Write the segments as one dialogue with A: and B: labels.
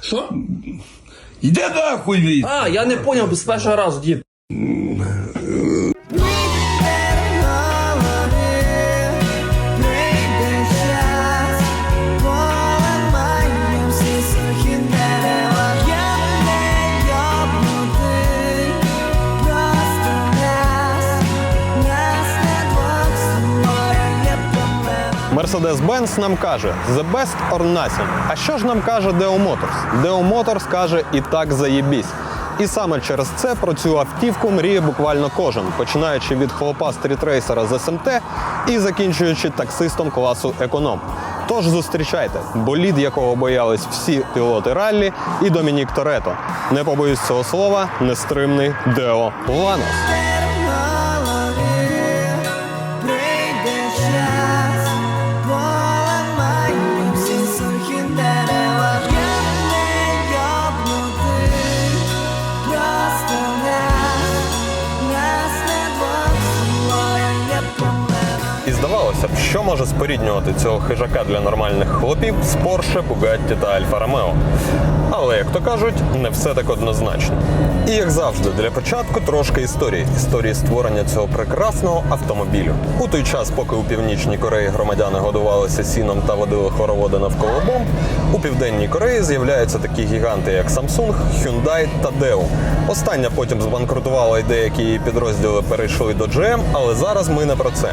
A: Що?
B: Іде нахуй.
A: А, я не поняв з першого разу, дід.
C: Mercedes-Benz нам каже The best or nothing. А що ж нам каже Deo Motors? Deo Motors каже і так заєбісь. І саме через це про цю автівку мріє буквально кожен, починаючи від хлопа стрітрейсера з СМТ і закінчуючи таксистом класу економ. Тож зустрічайте, болід, якого боялись всі пілоти раллі, і Домінік Торетто. Не побоюсь цього слова, нестримний Део Ланос. І що може споріднювати цього хижака для нормальних хлопів з Porsche, Bugatti та Alfa Romeo. Але, як то кажуть, не все так однозначно. І як завжди, для початку трошки історії. Історії створення цього прекрасного автомобілю. У той час, поки у північній Кореї громадяни годувалися сіном та водили хороводи навколо бомб, у південній Кореї з'являються такі гіганти, як Samsung, Hyundai та Deo. Остання потім збанкрутувала і деякі її підрозділи перейшли до GM, але зараз ми не про це.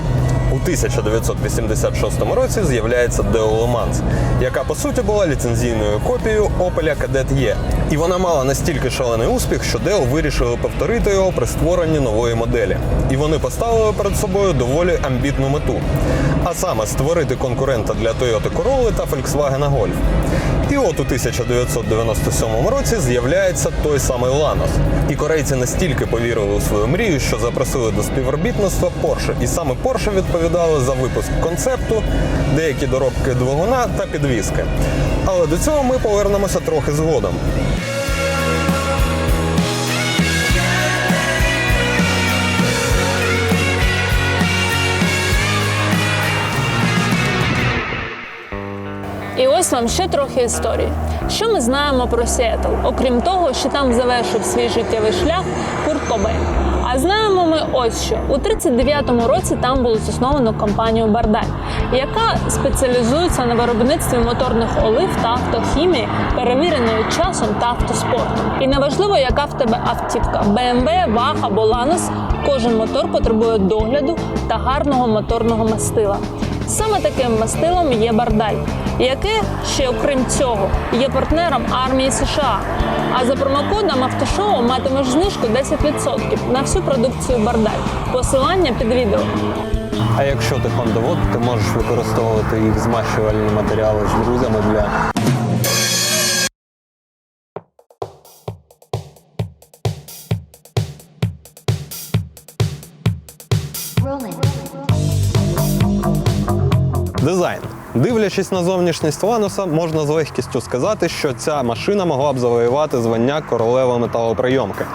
C: У 1986 році з'являється Deo Le яка по суті була ліцензійною копією Opel Kadett E. І вона мала настільки шалений успіх, що Deo вирішили повторити його при створенні нової моделі. І вони поставили перед собою доволі амбітну мету. А саме створити конкурента для Toyota Corolla та Volkswagen Golf. І от у 1997 році з'являється той самий Ланос. І корейці настільки повірили у свою мрію, що запросили до співробітництва Porsche. І саме Porsche відповідали за випуск концепту, деякі доробки двигуна та підвіски. Але до цього ми повернемося трохи згодом.
D: Ось вам ще трохи історії. Що ми знаємо про Сіетл, окрім того, що там завершив свій життєвий шлях Курт Кобейн. А знаємо ми ось що у 39-му році там було засновано компанію Бардаль, яка спеціалізується на виробництві моторних олив та автохімії, перевіреної часом та автоспортом. І неважливо, яка в тебе автівка BMW, або Lanos, кожен мотор потребує догляду та гарного моторного мастила. Саме таким мастилом є бардаль, яке ще окрім цього є партнером армії США. А за промокодом автошоу матимеш знижку 10% на всю продукцію бардаль. Посилання під відео.
C: А якщо ти фондовод, ти можеш використовувати їх змащувальні матеріали з друзями для Дивлячись на зовнішність Лануса, можна з легкістю сказати, що ця машина могла б завоювати звання королева металоприйомки.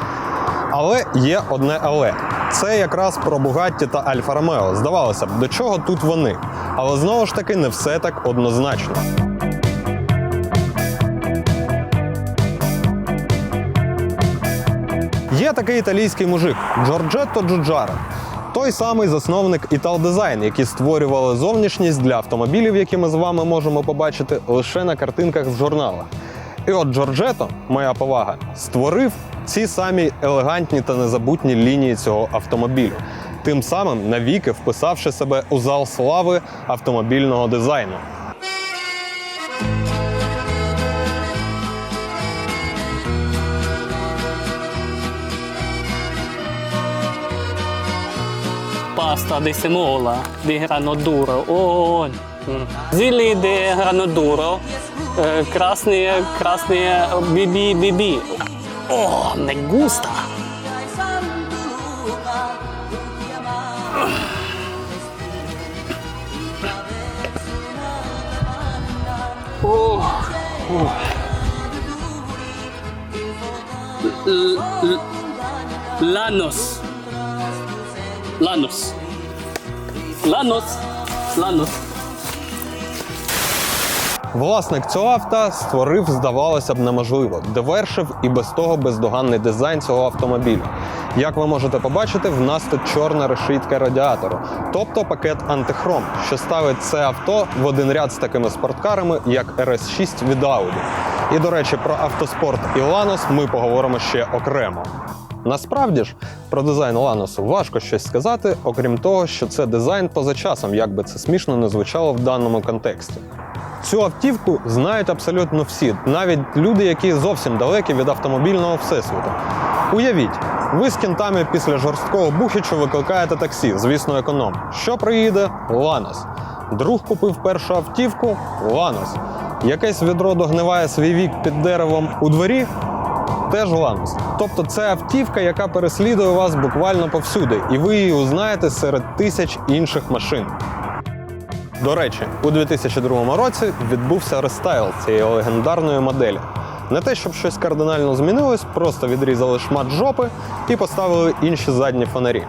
C: Але є одне але. Це якраз про Бугатті та Альфа Ромео. Здавалося б, до чого тут вони. Але знову ж таки не все так однозначно. Є такий італійський мужик Джорджетто Джуджаро. Той самий засновник Італдизайн, які створювали зовнішність для автомобілів, які ми з вами можемо побачити лише на картинках в журналах. І от Джорджето, моя повага, створив ці самі елегантні та незабутні лінії цього автомобілю, тим самим навіки вписавши себе у зал слави автомобільного дизайну.
E: Pasta di semola, di grano duro. Oh, mm. Zili di grano duro, eh, красные, красные биби, биби. О. Oh, oh. L- l- Lanos. Lanos. Lanos. Lanos.
C: Власник цього авто створив, здавалося б, неможливо, довершив і без того бездоганний дизайн цього автомобіля. Як ви можете побачити, в нас тут чорна решітка радіатору, тобто пакет антихром, що ставить це авто в один ряд з такими спорткарами, як RS6 від Audi. І до речі, про автоспорт і Lanos ми поговоримо ще окремо. Насправді ж про дизайн Ланосу важко щось сказати, окрім того, що це дизайн поза часом, як би це смішно не звучало в даному контексті. Цю автівку знають абсолютно всі, навіть люди, які зовсім далекі від автомобільного всесвіту. Уявіть, ви з кінтами після жорсткого бухічу викликаєте таксі, звісно, економ. Що приїде? Ланос. Друг купив першу автівку Ланос. Якесь відро догниває свій вік під деревом у дворі. Теж Ланос. Тобто це автівка, яка переслідує вас буквально повсюди, і ви її узнаєте серед тисяч інших машин. До речі, у 2002 році відбувся рестайл цієї легендарної моделі. Не те, щоб щось кардинально змінилось, просто відрізали шмат жопи і поставили інші задні фонарі.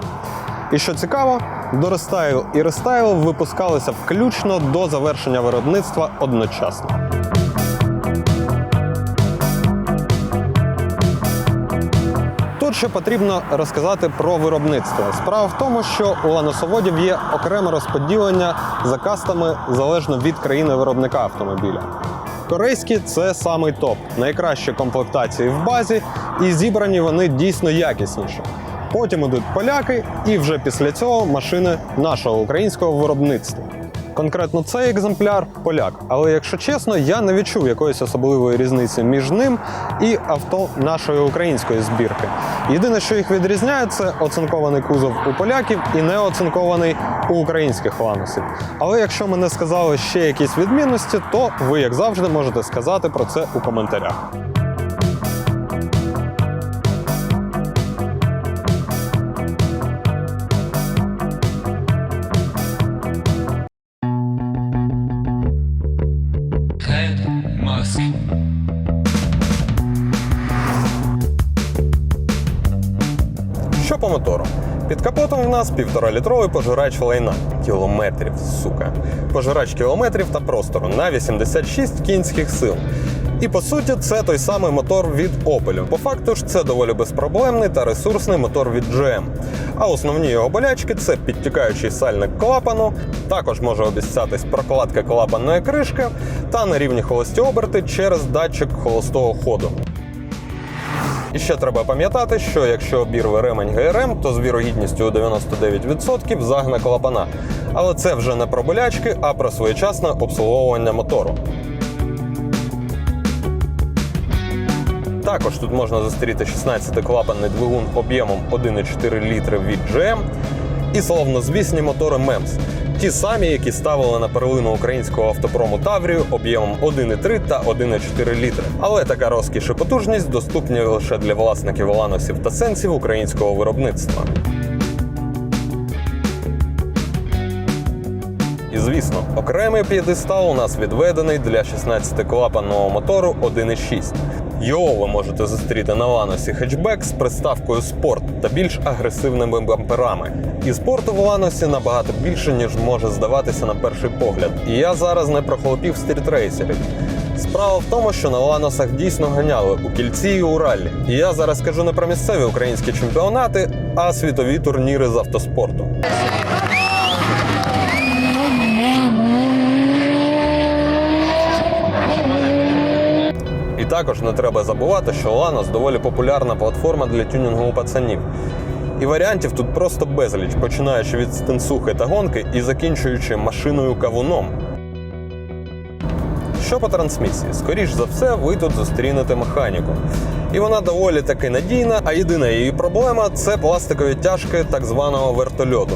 C: І що цікаво, до рестайл і рестайл випускалися включно до завершення виробництва одночасно. Тут ще потрібно розказати про виробництво. Справа в тому, що у ланосоводів є окреме розподілення за кастами залежно від країни виробника автомобіля. Корейські це самий топ, найкращі комплектації в базі, і зібрані вони дійсно якісніші. Потім ідуть поляки, і вже після цього машини нашого українського виробництва. Конкретно цей екземпляр поляк. Але якщо чесно, я не відчув якоїсь особливої різниці між ним і авто нашої української збірки. Єдине, що їх відрізняє, це оцинкований кузов у поляків і неоцинкований у українських ланосів. Але якщо ми не сказали ще якісь відмінності, то ви, як завжди, можете сказати про це у коментарях. По мотору? Під капотом в нас півторалітровий пожирач лайна. Кілометрів, сука. Пожирач кілометрів та простору на 86 кінських сил. І по суті, це той самий мотор від Opel. По факту ж це доволі безпроблемний та ресурсний мотор від GM. А основні його болячки це підтікаючий сальник клапану, також може обіцятись прокладка клапанної кришки та нерівні холості оберти через датчик холостого ходу. І ще треба пам'ятати, що якщо обірве ремень ГРМ, то з вірогідністю у 99% загне клапана. Але це вже не про болячки, а про своєчасне обслуговування мотору. Також тут можна зустріти 16-клапанний двигун об'ємом 1,4 літри від GM і славнозвісні мотори MEMS. Ті самі, які ставили на перлину українського автопрому Таврію об'ємом 1,3 та 1,4 літри. Але така розкіш і потужність доступні лише для власників ланосів та сенсів українського виробництва. Звісно, окремий п'єдестал у нас відведений для 16-клапанного мотору 1.6. Його ви можете зустріти на ланосі хетчбек з приставкою спорт та більш агресивними бамперами. І спорту в ланосі набагато більше, ніж може здаватися на перший погляд. І я зараз не про хлопів стрітрейсерів. Справа в тому, що на ланосах дійсно ганяли у кільці і у раллі. І я зараз кажу не про місцеві українські чемпіонати, а світові турніри з автоспорту. Також не треба забувати, що Lanos доволі популярна платформа для тюнінгу у пацанів. І варіантів тут просто безліч, починаючи від стенсухи та гонки і закінчуючи машиною кавуном. Що по трансмісії? Скоріш за все, ви тут зустрінете механіку. І вона доволі таки надійна, а єдина її проблема це пластикові тяжки так званого вертольоту.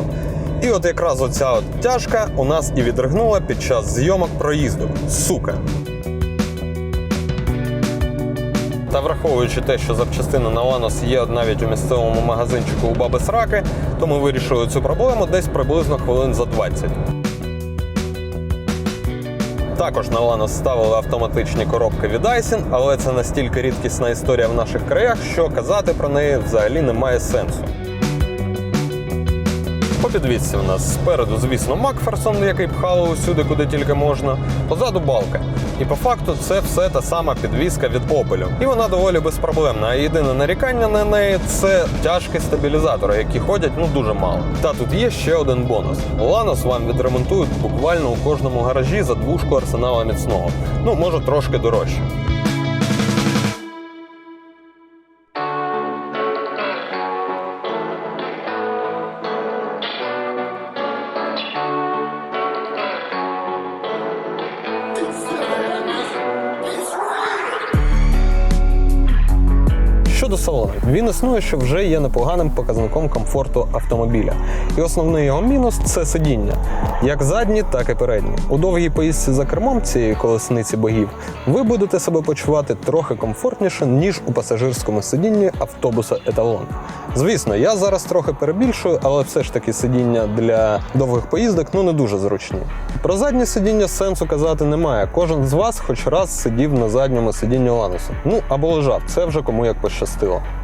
C: І от якраз оця от тяжка у нас і відригнула під час зйомок проїзду. Сука. Та враховуючи те, що запчастина на Ланос є навіть у місцевому магазинчику у баби Сраки, то ми вирішили цю проблему десь приблизно хвилин за 20. Також на Ланос ставили автоматичні коробки від Айсін, але це настільки рідкісна історія в наших краях, що казати про неї взагалі немає сенсу. По підвісці у нас спереду, звісно, Макферсон, який пхали усюди, куди тільки можна. Позаду балка. І по факту це все та сама підвіска від Opel. І вона доволі безпроблемна. А єдине нарікання на неї це тяжкі стабілізатори, які ходять ну дуже мало. Та тут є ще один бонус. Ланос вам відремонтують буквально у кожному гаражі за двушку арсенала міцного. Ну, може, трошки дорожче. Щодо салону, він існує, що вже є непоганим показником комфорту автомобіля. І основний його мінус це сидіння, як задні, так і передні. У довгій поїздці за кермом цієї колесниці богів ви будете себе почувати трохи комфортніше, ніж у пасажирському сидінні автобуса еталон. Звісно, я зараз трохи перебільшую, але все ж таки сидіння для довгих поїздок ну не дуже зручні. Про заднє сидіння сенсу казати немає. Кожен з вас хоч раз сидів на задньому сидінні Ланусу. Ну або лежав, це вже кому як пощастило.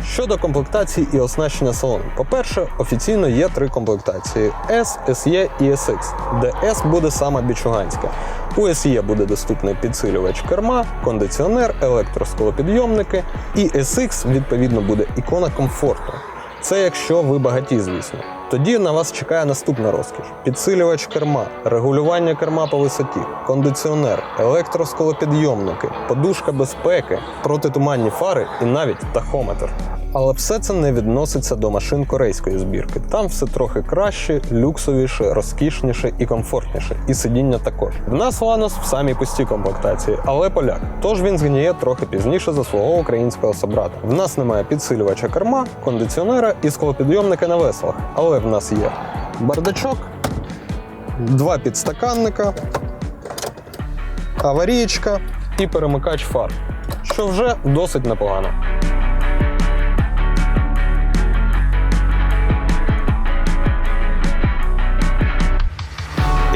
C: Щодо комплектації і оснащення салону, по-перше, офіційно є три комплектації: S, SE і SX, де S буде саме бічуганська. У SE буде доступний підсилювач керма, кондиціонер, електросклопідйомники, і SX відповідно буде ікона комфорту. Це якщо ви багаті, звісно. Тоді на вас чекає наступна розкіш: підсилювач керма, регулювання керма по висоті, кондиціонер, електросколопідйомники, подушка безпеки, протитуманні фари і навіть тахометр. Але все це не відноситься до машин корейської збірки. Там все трохи краще, люксовіше, розкішніше і комфортніше. І сидіння також. В нас Ланос в самій пустій комплектації, але поляк. Тож він згніє трохи пізніше за свого українського собрата. В нас немає підсилювача керма, кондиціонера і склопідйомника на веслах. Але в нас є бардачок, два підстаканника, аварієчка і перемикач фар, що вже досить непогано.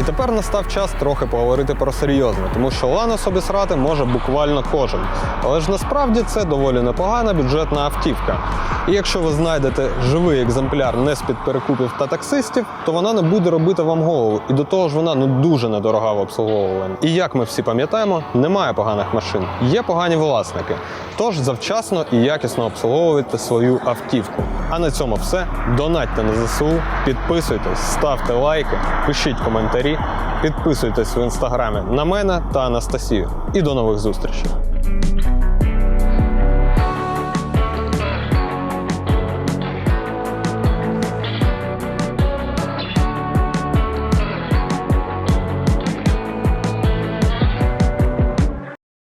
C: І тепер настав час трохи поговорити про серйозне, тому що Ланос обісрати може буквально кожен. Але ж насправді це доволі непогана бюджетна автівка. І якщо ви знайдете живий екземпляр не з-під перекупів та таксистів, то вона не буде робити вам голову. І до того ж вона ну дуже недорога в обслуговуванні. І як ми всі пам'ятаємо, немає поганих машин, є погані власники. Тож завчасно і якісно обслуговуйте свою автівку. А на цьому все. Донатьте на ЗСУ, підписуйтесь, ставте лайки, пишіть підписуйтесь в інстаграмі на мене та Анастасію. І до нових зустрічей.